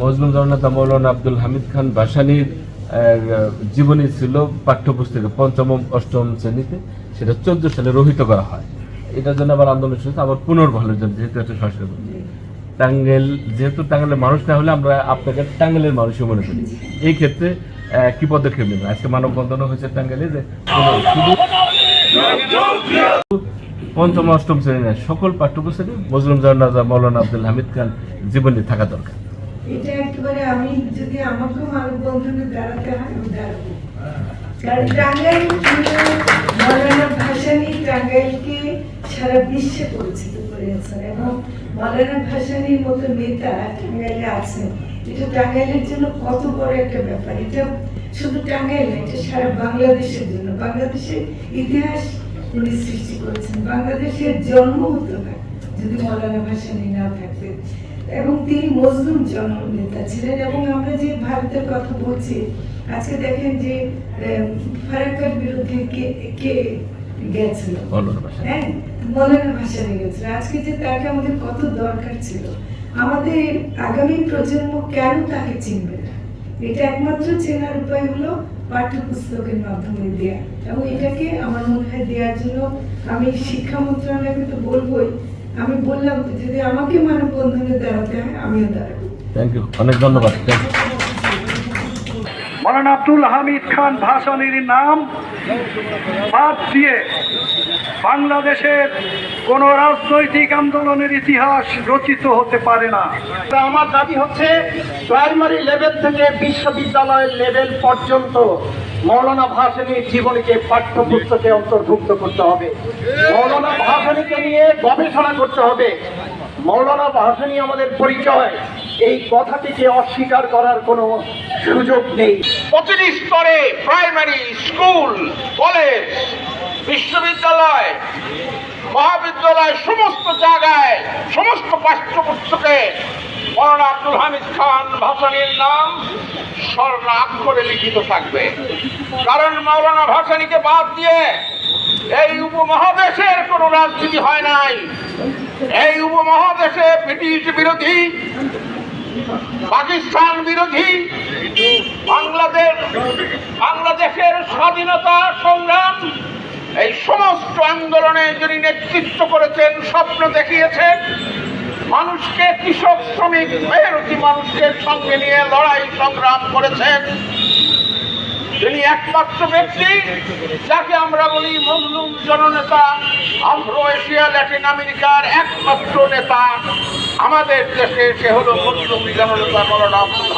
মজলুম জননেতা মৌলানা আব্দুল হামিদ খান বাসানির জীবনী ছিল পাঠ্যপুস্তকে পঞ্চম, অষ্টম শ্রেণীতে। সেটা চোদ্দ সালে রহিত করা হয়। এটার জন্য আবার আন্দোলন শুরু আবার পুনর্বহালের জন্য, যেহেতু একটা হবে। টাঙ্গাইল যেহেতু টাঙ্গেলের মানুষ না হলে আমরা আপনাকে টাঙ্গেলের মানুষই মনে করি। এই ক্ষেত্রে কি পদক্ষেপ নেবেন? আজকে মানববন্ধনও হয়েছে টাঙ্গাইলে যে শুধু পঞ্চম, অষ্টম শ্রেণি সকল পাঠ্যপুস্তকে মজলুম জান্নাজা মৌলানা আব্দুল হামিদ খান জীবনী থাকা দরকার। এটা একেবারে আমি যদি আমাকেও মানববন্ধনে দাঁড়াতে হয়, আমি দাঁড়াবো। কারণ টাঙ্গাইল মৌলানা ভাসানি টাঙ্গাইলকে সারা বিশ্বে পরিচিত এবং মৌলানা ভাসানির মতো নেতা টাঙ্গাইলে আছেন। এটা টাঙ্গাইলের জন্য কত বড় একটা ব্যাপার। এটা শুধু টাঙ্গাইল না এটা সারা বাংলাদেশের জন্য। বাংলাদেশের ইতিহাস উনি সৃষ্টি করেছেন। বাংলাদেশের জন্ম হতো না যদি মৌলানা ভাসানি না থাকতেন। এবং তিনি মজলুম জননেতা ছিলেন এবং আমরা যে ভারতের কথা বলছি আজকে দেখেন যে ফারাক্কার বিরুদ্ধে কে কে গেছিল। হ্যাঁ মৌলানা ভাসানি গেছিল। আজকে যে তাকে আমাদের কত দরকার ছিল আমাদের আগামী প্রজন্ম কেন তাকে চিনবে না? এটা একমাত্র চেনার উপায় হলো পাঠ্যপুস্তকের মাধ্যমে দেয়া। এবং এটাকে আমার মনে হয় দেওয়ার জন্য আমি শিক্ষা মন্ত্রণালয়কে তো বলবোই। আমি বললাম তো যদি আমাকে মানববন্ধনে দাঁড়াতে হয় আমিও দাঁড়াবো। থ্যাংক ইউ অনেক ধন্যবাদ। মৌলানা আব্দুল হামিদ খান ভাসানির নাম বাদ দিয়ে বাংলাদেশের কোন রাজনৈতিক আন্দোলনের ইতিহাস রচিত হতে পারে না। তা আমার দাবি হচ্ছে প্রাইমারি লেভেল থেকে বিশ্ববিদ্যালয় লেভেল পর্যন্ত মৌলানা ভাসানির জীবনীকে পাঠ্যপুস্তকে অন্তর্ভুক্ত করতে হবে। মৌলানা ভাসানিকে নিয়ে গবেষণা করতে হবে। মৌলানা ভাসানি আমাদের পরিচয়। এই কথাটিকে অস্বীকার করার কোনো সুযোগ নেই। প্রতিটি স্তরে প্রাইমারি স্কুল কলেজ বিশ্ববিদ্যালয়, মহাবিদ্যালয় সমস্ত জায়গায়, সমস্ত পাঠ্যপুস্তকে মৌলানা আব্দুল হামিদ খান ভাসানির নাম স্বর্ণ অক্ষরে লিখিত থাকবে। কারণ মৌলানা ভাসানিকে বাদ দিয়ে এই উপমহাদেশের কোনো রাজনীতি হয় নাই। এই উপমহাদেশে ব্রিটিশ বিরোধী, পাকিস্তান বিরোধী, বাংলাদেশ, বাংলাদেশের স্বাধীনতা সংগ্রাম এই সমস্ত আন্দোলনে যিনি নেতৃত্ব করেছেন, স্বপ্ন দেখিয়েছেন, মানুষকে কৃষক, শ্রমিক, মেহনতি মানুষকে সঙ্গে নিয়ে লড়াই, সংগ্রাম করেছেন। তিনি একমাত্র ব্যক্তি যাকে আমরা বলি মজলুম জননেতা আফ্রো এশিয়া, ল্যাটিন আমেরিকার একমাত্র নেতা। আমাদের দেশে সে হলো মজলুম জননেতা মৌলানা আব্দুল